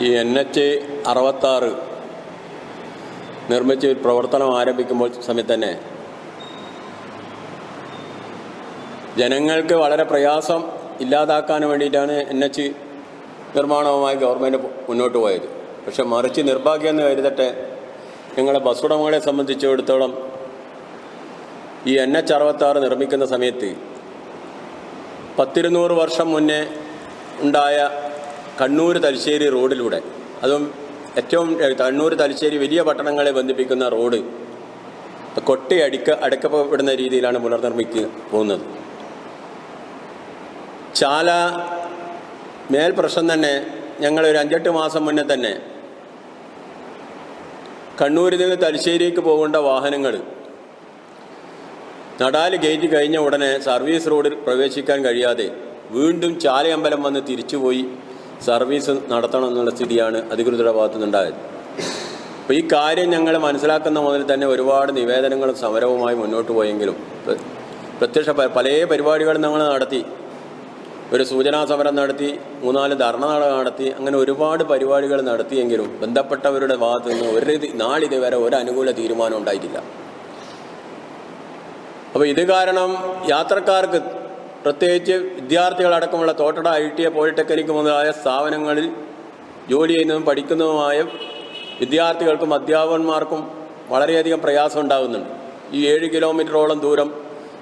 ഈ N H അറുപത്താറ് നിർമ്മിച്ച് പ്രവർത്തനം ആരംഭിക്കുമ്പോൾ സമയത്ത് തന്നെ ജനങ്ങൾക്ക് വളരെ പ്രയാസം ഇല്ലാതാക്കാൻ വേണ്ടിയിട്ടാണ് എൻ എച്ച് നിർമ്മാണവുമായി ഗവൺമെന്റ് മുന്നോട്ട് പോയത്. പക്ഷെ മറിച്ച് നിർഭാഗ്യം എന്ന് കരുതട്ടെ ഞങ്ങളെ ബസ് ഉടമകളെ സംബന്ധിച്ചിടത്തോളം ഈ എൻ എച്ച് അറുപത്താറ് നിർമ്മിക്കുന്ന സമയത്ത് പത്തിരുന്നൂറ് വർഷം മുന്നേ ഉണ്ടായ കണ്ണൂർ തലശ്ശേരി റോഡിലൂടെ. അതും ഏറ്റവും കണ്ണൂർ തലശ്ശേരി വലിയ പട്ടണങ്ങളെ ബന്ധിപ്പിക്കുന്ന റോഡ്. കൊട്ടി അടിക്ക അടക്കപ്പെടുന്ന രീതിയിലാണ് പുനർനിർമ്മിക്കുക പോകുന്നത്. ചാല മേൽ പ്രശ്നം തന്നെ ഞങ്ങൾ ഒരു അഞ്ചെട്ട് മാസം മുന്നേ തന്നെ കണ്ണൂരിൽ നിന്ന് തലശ്ശേരിക്ക് പോകേണ്ട വാഹനങ്ങൾ നടാൽ ഗേറ്റ് കഴിഞ്ഞ ഉടനെ സർവീസ് റോഡിൽ പ്രവേശിക്കാൻ കഴിയാതെ വീണ്ടും ചാലയമ്പലം വന്ന് തിരിച്ചുപോയി. സർവീസ് നടത്തണം എന്നുള്ള സ്ഥിതിയാണ് അധികൃതരുടെ ഭാഗത്തു നിന്നുണ്ടായത് അപ്പോൾ ഈ കാര്യം ഞങ്ങൾ മനസ്സിലാക്കുന്ന മുതൽ തന്നെ ഒരുപാട് നിവേദനങ്ങളും സമരവുമായി മുന്നോട്ട് പോയെങ്കിലും പ്ര- പ്രത്യക്ഷ പല പരിപാടികളും ഞങ്ങൾ നടത്തി. ഒരു സൂചനാ സമരം നടത്തി മൂന്നാൽ ധർണ നടത്തി അങ്ങനെ ഒരുപാട് പരിപാടികൾ നടത്തിയെങ്കിലും ബന്ധപ്പെട്ടവരുടെ ഭാഗത്തു നിന്ന് ഒരു നാളിതുവരെ ഒരു അനുകൂല തീരുമാനം ഉണ്ടായിട്ടില്ല. അപ്പോൾ ഇത് കാരണം യാത്രക്കാർക്ക് പ്രത്യേകിച്ച് വിദ്യാർത്ഥികളടക്കമുള്ള Thottada I T A polytechnic മുതലായ സ്ഥാപനങ്ങളിൽ ജോലി ചെയ്യുന്നതും പഠിക്കുന്നതുമായ വിദ്യാർത്ഥികൾക്കും അധ്യാപകന്മാർക്കും വളരെയധികം പ്രയാസം ഉണ്ടാകുന്നുണ്ട്. ഈ ഏഴ് കിലോമീറ്ററോളം ദൂരം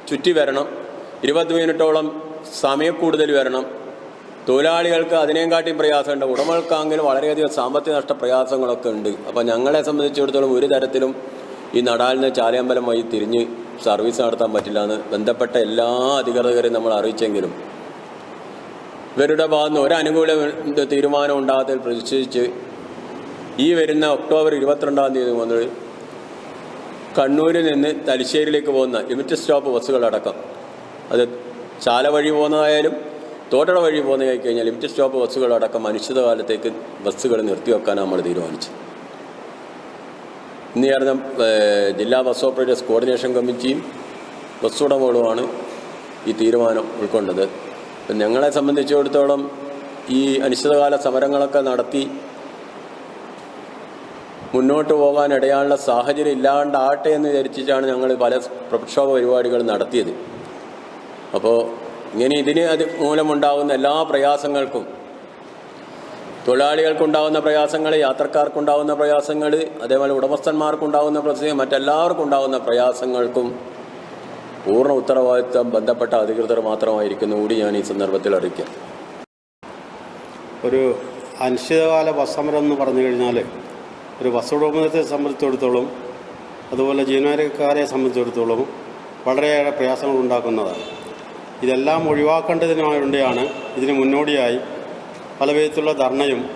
ചുറ്റി വരണം ഇരുപത് മിനിറ്റോളം സമയക്കൂടുതൽ വരണം. തൊഴിലാളികൾക്ക് അതിനേക്കാട്ടിയും പ്രയാസമുണ്ട്. ഉടമകൾക്കാണെങ്കിലും വളരെയധികം സാമ്പത്തിക നഷ്ട പ്രയാസങ്ങളൊക്കെ ഉണ്ട്. അപ്പോൾ ഞങ്ങളെ സംബന്ധിച്ചിടത്തോളം ഒരു തരത്തിലും ഈ നടാലിന് ചാലയമ്പലം വഴി തിരിഞ്ഞ് സർവീസ് നടത്താൻ പറ്റില്ല എന്ന് ബന്ധപ്പെട്ട എല്ലാ അധികൃതരെയും നമ്മൾ അറിയിച്ചെങ്കിലും ഇവരുടെ ഭാഗത്ത് ഒരു അനുകൂല തീരുമാനം ഉണ്ടാകാത്തതിൽ പ്രതിഷേധിച്ച് ഈ വരുന്ന ഒക്ടോബർ ഇരുപത്തിരണ്ടാം തീയതി മുതൽ കണ്ണൂരിൽ നിന്ന് തലശ്ശേരിയിലേക്ക് പോകുന്ന ലിമിറ്റഡ് സ്റ്റോപ്പ് ബസ്സുകളടക്കം. അത് ചാല വഴി പോകുന്നതായാലും തോട്ടട വഴി പോകുന്നതായി കഴിഞ്ഞാൽ ലിമിറ്റഡ് സ്റ്റോപ്പ് ബസ്സുകളടക്കം അനിശ്ചിതകാലത്തേക്ക് ബസ്സുകൾ നിർത്തിവെക്കാൻ നമ്മൾ തീരുമാനിച്ചത്. ഇന്ന് ചേർന്ന ജില്ലാ ബസ് ഓപ്പറേറ്റേഴ്സ് കോർഡിനേഷൻ കമ്മിറ്റിയും ബസ് ഉടമകളുമാണ് ഈ തീരുമാനം ഉൾക്കൊണ്ടത്. അപ്പം ഞങ്ങളെ സംബന്ധിച്ചിടത്തോളം ഈ അനിശ്ചിതകാല സമരങ്ങളൊക്കെ നടത്തി മുന്നോട്ട് പോകാൻ ഇടയാനുള്ള സാഹചര്യം ഇല്ലാണ്ടാകട്ടെ എന്ന് വിചാരിച്ചിട്ടാണ് ഞങ്ങൾ പല പ്രക്ഷോഭ പരിപാടികൾ നടത്തിയത്. അപ്പോൾ ഇങ്ങനെ ഇതിന് അത് മൂലമുണ്ടാകുന്ന എല്ലാ പ്രയാസങ്ങൾക്കും തൊഴിലാളികൾക്കുണ്ടാകുന്ന പ്രയാസങ്ങൾ യാത്രക്കാർക്കുണ്ടാകുന്ന പ്രയാസങ്ങൾ അതേപോലെ ഉടമസ്ഥന്മാർക്കുണ്ടാകുന്ന പ്രശ്നം മറ്റെല്ലാവർക്കും ഉണ്ടാകുന്ന പ്രയാസങ്ങൾക്കും പൂർണ ഉത്തരവാദിത്വം ബന്ധപ്പെട്ട അധികൃതർ മാത്രമായിരിക്കുന്നു കൂടി ഞാൻ ഈ സന്ദർഭത്തിൽ അറിയിക്കാം. ഒരു അനിശ്ചിതകാല ബസ് എന്ന് പറഞ്ഞു കഴിഞ്ഞാൽ ഒരു ബസ് ഉടമത്തെ സംബന്ധിച്ചിടത്തോളം അതുപോലെ ജീവനക്കാരെ സംബന്ധിച്ചിടത്തോളം വളരെയേറെ പ്രയാസങ്ങൾ ഉണ്ടാക്കുന്നതാണ് ഇതെല്ലാം ഒഴിവാക്കേണ്ടതിന് ഇതിന് മുന്നോടിയായി പല വിധത്തിലുള്ള ധർണയും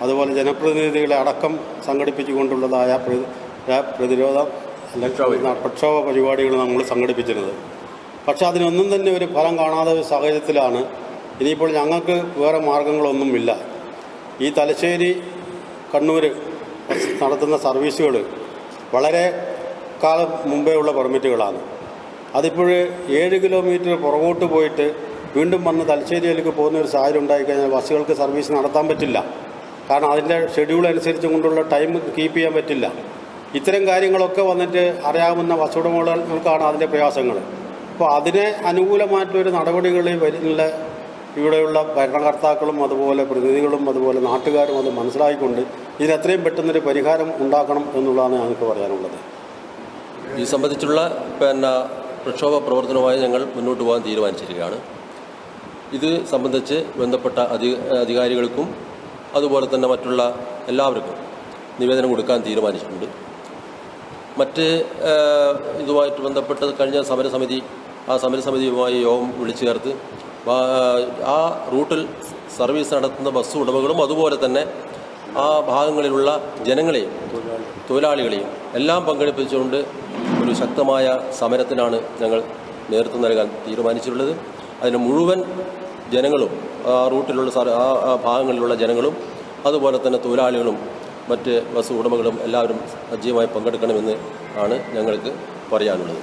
അതുപോലെ ജനപ്രതിനിധികളെ അടക്കം സംഘടിപ്പിച്ചുകൊണ്ടുള്ളതായ പ്ര- പ്ര- പ്രതിരോധ പ്രക്ഷോഭ. പരിപാടികൾ നമ്മൾ സംഘടിപ്പിച്ചിരുന്നത്. പക്ഷെ അതിനൊന്നും തന്നെ ഒരു ഫലം കാണാത്ത ഒരു സാഹചര്യത്തിലാണ് ഇനിയിപ്പോൾ ഞങ്ങൾക്ക് വേറെ മാർഗങ്ങളൊന്നുമില്ല. ഈ തലശ്ശേരി കണ്ണൂർ നടത്തുന്ന സർവീസുകൾ വളരെ കാലം മുമ്പേ ഉള്ള പെർമിറ്റുകളാണ്. അതിപ്പോൾ ഏഴ് കിലോമീറ്റർ പുറകോട്ട് പോയിട്ട് വീണ്ടും വന്ന് തലശ്ശേരിയിലേക്ക് പോകുന്ന ഒരു സാഹചര്യം ഉണ്ടായിക്കഴിഞ്ഞാൽ ബസ്സുകൾക്ക് സർവീസ് നടത്താൻ പറ്റില്ല. കാരണം അതിന്റെ ഷെഡ്യൂൾ അനുസരിച്ച് കൊണ്ടുള്ള ടൈം കീപ്പ് ചെയ്യാൻ പറ്റില്ല. ഇത്തരം കാര്യങ്ങളൊക്കെ വന്നിട്ട് അറിയാവുന്ന ബസ് ഉടമകൾക്കാണ് അതിന്റെ പ്രയാസങ്ങൾ. അപ്പോൾ അതിനെ അനുകൂലമായിട്ടൊരു നടപടികളിൽ വരുന്ന ഇവിടെയുള്ള ഭരണകർത്താക്കളും അതുപോലെ പ്രതിനിധികളും അതുപോലെ നാട്ടുകാരും അത് മനസ്സിലാക്കിക്കൊണ്ട് ഇതിന് എത്രയും പെട്ടെന്നൊരു പരിഹാരം ഉണ്ടാക്കണം എന്നുള്ളതാണ് ഞങ്ങൾക്ക് പറയാനുള്ളത്. ഈ സംബന്ധിച്ചുള്ള പിന്നെ പ്രക്ഷോഭ പ്രവർത്തനവുമായി ഞങ്ങൾ മുന്നോട്ട് പോകാൻ തീരുമാനിച്ചിരിക്കുകയാണ്. ഇത് സംബന്ധിച്ച് ബന്ധപ്പെട്ട അധി അധികാരികൾക്കും അതുപോലെ തന്നെ മറ്റുള്ള എല്ലാവർക്കും നിവേദനം കൊടുക്കാൻ തീരുമാനിച്ചിട്ടുണ്ട്. മറ്റ് ഇതുമായിട്ട് ബന്ധപ്പെട്ട് കഴിഞ്ഞ സമരസമിതി ആ സമരസമിതിയുമായി യോഗം വിളിച്ചു ചേർത്ത് ആ റൂട്ടിൽ സർവീസ് നടത്തുന്ന ബസ് ഉടമകളും അതുപോലെ തന്നെ ആ ഭാഗങ്ങളിലുള്ള ജനങ്ങളെയും തൊഴിലാളികളെയും എല്ലാം പങ്കെടുപ്പിച്ചുകൊണ്ട് ഒരു ശക്തമായ സമരത്തിനാണ് ഞങ്ങൾ നേതൃത്വം നൽകാൻ തീരുമാനിച്ചിട്ടുള്ളത്. അതിന് മുഴുവൻ ജനങ്ങളും ആ റൂട്ടിലുള്ള ആ ഭാഗങ്ങളിലുള്ള ജനങ്ങളും അതുപോലെ തന്നെ തൊഴിലാളികളും മറ്റ് ബസ് ഉടമകളും എല്ലാവരും സജീവമായി പങ്കെടുക്കണമെന്ന് ആണ് ഞങ്ങൾക്ക് പറയാനുള്ളത്.